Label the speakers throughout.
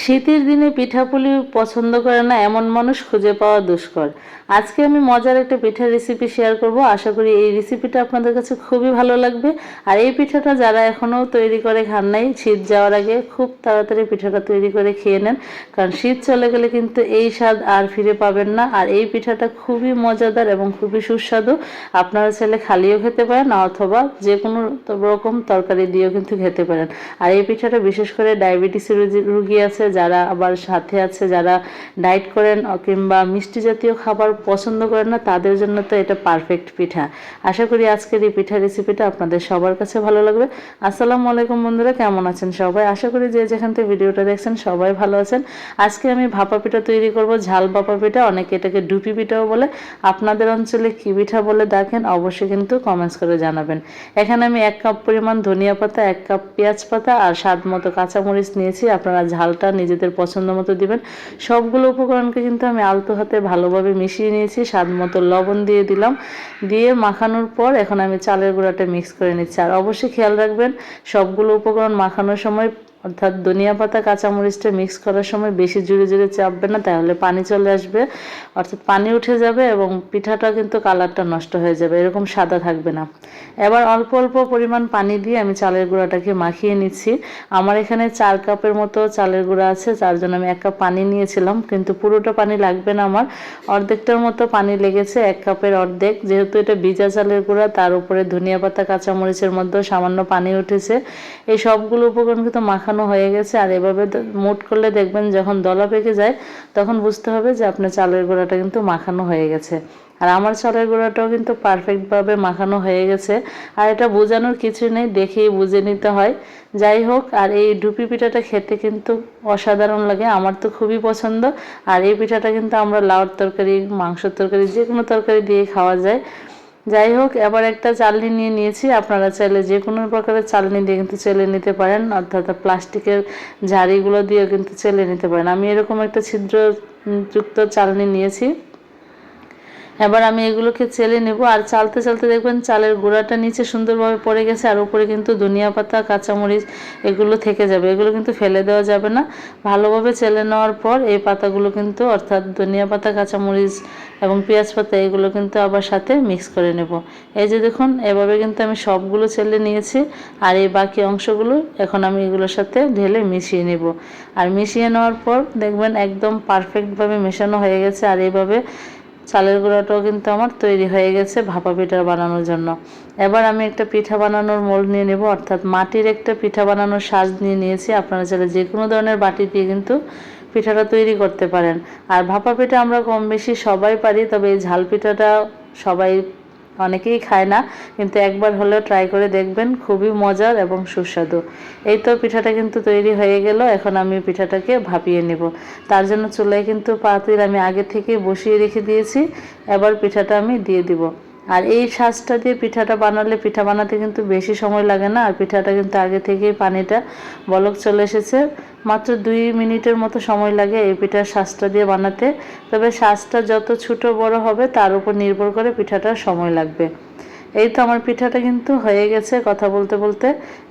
Speaker 1: শীতের দিনে পিঠাপুলি পছন্দ করে না এমন মানুষ খুঁজে পাওয়া দুষ্কর। আজকে আমি মজার একটা পিঠার রেসিপি শেয়ার করব। আশা করি এই রেসিপিটা আপনাদের কাছে খুবই ভালো লাগবে। আর এই পিঠাটা যারা এখনও তৈরি করে খান নাই, শীত যাওয়ার আগে খুব তাড়াতাড়ি পিঠাটা তৈরি করে খেয়ে নেন। কারণ শীত চলে গেলে কিন্তু এই স্বাদ আর ফিরে পাবেন না। আর এই পিঠাটা খুবই মজাদার এবং খুবই সুস্বাদু। আপনারা ছেলে খালিও খেতে পারেন অথবা যে কোনো রকম তরকারি দিয়েও কিন্তু খেতে পারেন। আর এই পিঠাটা বিশেষ করে ডায়াবেটিসের রুগী আছে যারা আবার সাথে আছে, যারা ডায়েট করেন কিংবা মিষ্টি জাতীয় খাবার পছন্দ করেন না, তাদের জন্য তো এটা পারফেক্ট পিঠা। আশা করি আজকের এই পিঠা রেসিপিটা আপনাদের সবার কাছে ভালো লাগবে। আসসালামু আলাইকুম বন্ধুরা, কেমন আছেন সবাই? আশা করি যে যেখান থেকে ভিডিওটা দেখছেন সবাই ভালো আছেন। আজকে আমি ভাপা পিঠা তৈরি করব, ঝাল ভাপা পিঠা, অনেকে এটাকে ডুপি পিঠাও বলে। আপনাদের অঞ্চলে কী পিঠা বলে দেখেন, অবশ্যই কিন্তু কমেন্টস করে জানাবেন। এখানে আমি এক কাপ পরিমাণ ধনিয়া পাতা, এক কাপ পেঁয়াজ পাতা আর স্বাদ মতো কাঁচামরিচ নিয়েছি। আপনারা ঝালটা নিজেদের পছন্দ মতো দিবেন। সবগুলো উপকরণকে কিন্তু আমি আলতো হাতে ভালোভাবে মিশিয়ে নিয়েছি, স্বাদ মতো লবণ দিয়ে দিলাম। দিয়ে মাখানোর পর এখন আমি চালের গুঁড়াটা মিক্স করে নিচ্ছি। আর অবশ্যই খেয়াল রাখবেন, সবগুলো উপকরণ মাখানোর সময় অর্থাৎ ধনিয়া পাতা, কাঁচামরিচটা মিক্স করার সময় বেশি জুড়ে জুড়ে চাপবে না, তাহলে পানি চলে আসবে। অর্থাৎ পানি উঠে যাবে এবং পিঠাটা কিন্তু কালারটা নষ্ট হয়ে যাবে, এরকম সাদা থাকবে না। এবার অল্প অল্প পরিমাণ পানি দিয়ে আমি চালের গুঁড়াটাকে মাখিয়ে নিচ্ছি। আমার এখানে চার কাপের মতো চালের গুঁড়া আছে, যার জন্য আমি এক কাপ পানি নিয়েছিলাম, কিন্তু পুরোটা পানি লাগবে না আমার। অর্ধেকটার মতো পানি লেগেছে, এক কাপের অর্ধেক। যেহেতু এটা ভিজা চালের গুঁড়া, তার উপরে ধনিয়া পাতা, কাঁচামরিচের মধ্যেও সামান্য পানি উঠেছে। এই সবগুলো উপকরণ কিন্তু মাখানো মাখানো হয়ে গেছে আর এভাবে মুট করলে দেখবেন যখন দলা পেকে যায়, তখন বুঝতে হবে যে আপনার চালের গোড়াটা কিন্তু মাখানো হয়ে গেছে। আর আমার চালের গোড়াটাও কিন্তু পারফেক্টভাবে মাখানো হয়ে গেছে। আর এটা বোঝানোর কিছু নেই, দেখেই বুঝে নিতে হয়। যাই হোক, আর এই ডুপি পিঠাটা খেতে কিন্তু অসাধারণ লাগে, আমার তো খুবই পছন্দ। আর এই পিঠাটা কিন্তু আমরা লাউর তরকারি, মাংসের তরকারি যে কোনো তরকারি দিয়ে খাওয়া যায়। যাই হোক, এবার একটা চালনি নিয়ে নিয়েছি। আপনারা চাইলে যে কোনো প্রকারের চালনি দিয়ে কিন্তু চেলে নিতে পারেন, অর্থাৎ প্লাস্টিকের ঝাড়িগুলো দিয়েও কিন্তু চেলে নিতে পারেন। আমি এরকম একটা ছিদ্রযুক্ত চালনি নিয়েছি। এবার আমি এগুলোকে চেলে নেব, আর চালতে চালতে দেখবেন চালের গুঁড়াটা নিচে সুন্দরভাবে পড়ে গেছে, আর উপরে কিন্তু ধনিয়া পাতা, কাঁচামরিচ এগুলো থেকে যাবে। এগুলো কিন্তু ফেলে দেওয়া যাবে না। ভালোভাবে চেলে নেওয়ার পর এই পাতাগুলো কিন্তু, অর্থাৎ ধনিয়া পাতা, কাঁচামরিচ এবং পেঁয়াজ পাতা, এগুলো কিন্তু আবার সাথে মিক্স করে নেব। এই যে দেখুন, এভাবে কিন্তু আমি সবগুলো চেলে নিয়েছি, আর এই বাকি অংশগুলো এখন আমি এগুলোর সাথে ঢেলে মিশিয়ে নেব। আর মিশিয়ে নেওয়ার পর দেখবেন একদম পারফেক্টভাবে মেশানো হয়ে গেছে, আর এইভাবে চালের গুঁড়াটাও কিন্তু আমার তৈরি হয়ে গেছে ভাপা পিঠা বানানোর জন্য। এবার আমি একটা পিঠা বানানোর মোল্ড নিয়ে নেব, অর্থাৎ মাটির একটা পিঠা বানানোর সাজ নিয়ে নিয়েছি। আপনারা চাইলে যে কোনো ধরনের বাটি দিয়ে কিন্তু পিঠাটা তৈরি করতে পারেন। আর ভাপা পিঠা আমরা কম বেশি সবাই পারি, তবে এই ঝাল পিঠাটা সবাই অনেকেই খায় না, কিন্তু একবার হলেও ট্রাই করে দেখবেন, খুবই মজার এবং সুস্বাদু। এই তো পিঠাটা কিন্তু তৈরি হয়ে গেল, এখন আমি পিঠাটাকে ভাপিয়ে নেব। তার জন্য চুলায় কিন্তু পাতিল আমি আগে থেকে বসিয়ে রেখে দিয়েছি, এবার পিঠাটা আমি দিয়ে দিব। আর এই সাজটা দিয়ে পিঠাটা বানালে পিঠা বানাতে কিন্তু বেশি সময় লাগে না, আর পিঠাটা কিন্তু আগে থেকেই পানিটা বলক চলে এসেছে। মাত্র দুই মিনিটের মতো সময় লাগে এই পিঠার সাজটা দিয়ে বানাতে। তবে সাজটা যত ছোট বড় হবে তার উপর নির্ভর করে পিঠাটা সময় লাগবে। এই তো আমার পিঠাটা কিন্তু হয়ে গেছে কথা বলতে বলতে।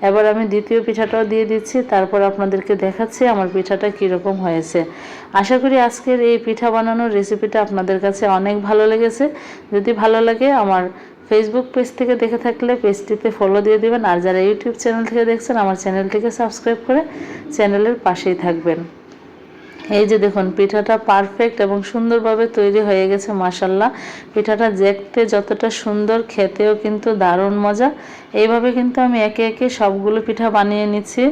Speaker 1: এবার আমি দ্বিতীয় পিঠাটাও দিয়ে দিচ্ছি, তারপর আপনাদেরকে দেখাচ্ছি আমার পিঠাটা কীরকম হয়েছে। আশা করি আজকের এই পিঠা বানানোর রেসিপিটা আপনাদের কাছে অনেক ভালো লেগেছে। যদি ভালো লাগে আমার ফেসবুক পেজ থেকে দেখে থাকলে পেজটিতে ফলো দিয়ে দেবেন। আর যারা ইউটিউব চ্যানেল থেকে দেখছেন, আমার চ্যানেলটিকে সাবস্ক্রাইব করে চ্যানেলের পাশেই থাকবেন। এই যে দেখুন, পিঠাটা পারফেক্ট এবং সুন্দরভাবে তৈরি হয়ে গেছে মাসাল্লাহ পিঠাটা দেখতে যতটা সুন্দর, খেতেও কিন্তু দারুণ মজা। এইভাবে কিন্তু আমি একে একে সবগুলো পিঠা বানিয়ে নিচ্ছি।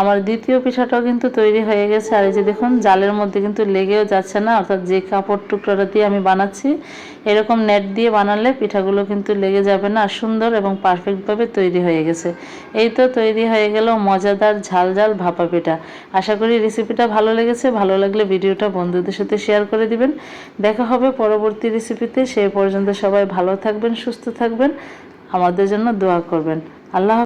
Speaker 1: আমার দ্বিতীয় পিঠাটাও কিন্তু তৈরি হয়ে গেছে। আর এই যে দেখুন, জালের মধ্যে কিন্তু লেগেও যাচ্ছে না, অর্থাৎ যে কাপড় টুকরাটা দিয়ে আমি বানাচ্ছি, এরকম নেট দিয়ে বানালে পিঠাগুলো কিন্তু লেগে যাবে না, সুন্দর এবং পারফেক্টভাবে তৈরি হয়ে গেছে। এই তো তৈরি হয়ে গেল মজাদার ঝাল ঝাল ভাপা পিঠা। আশা করি রেসিপিটা ভালো লেগেছে, ভালো লাগলে ভিডিওটা বন্ধুদের সাথে শেয়ার করে দিবেন। দেখা হবে পরবর্তী রেসিপিতে সেই পর্যন্ত সবাই ভালো থাকবেন, সুস্থ থাকবেন। আমাদের জন্য দোয়া করবেন। আল্লাহ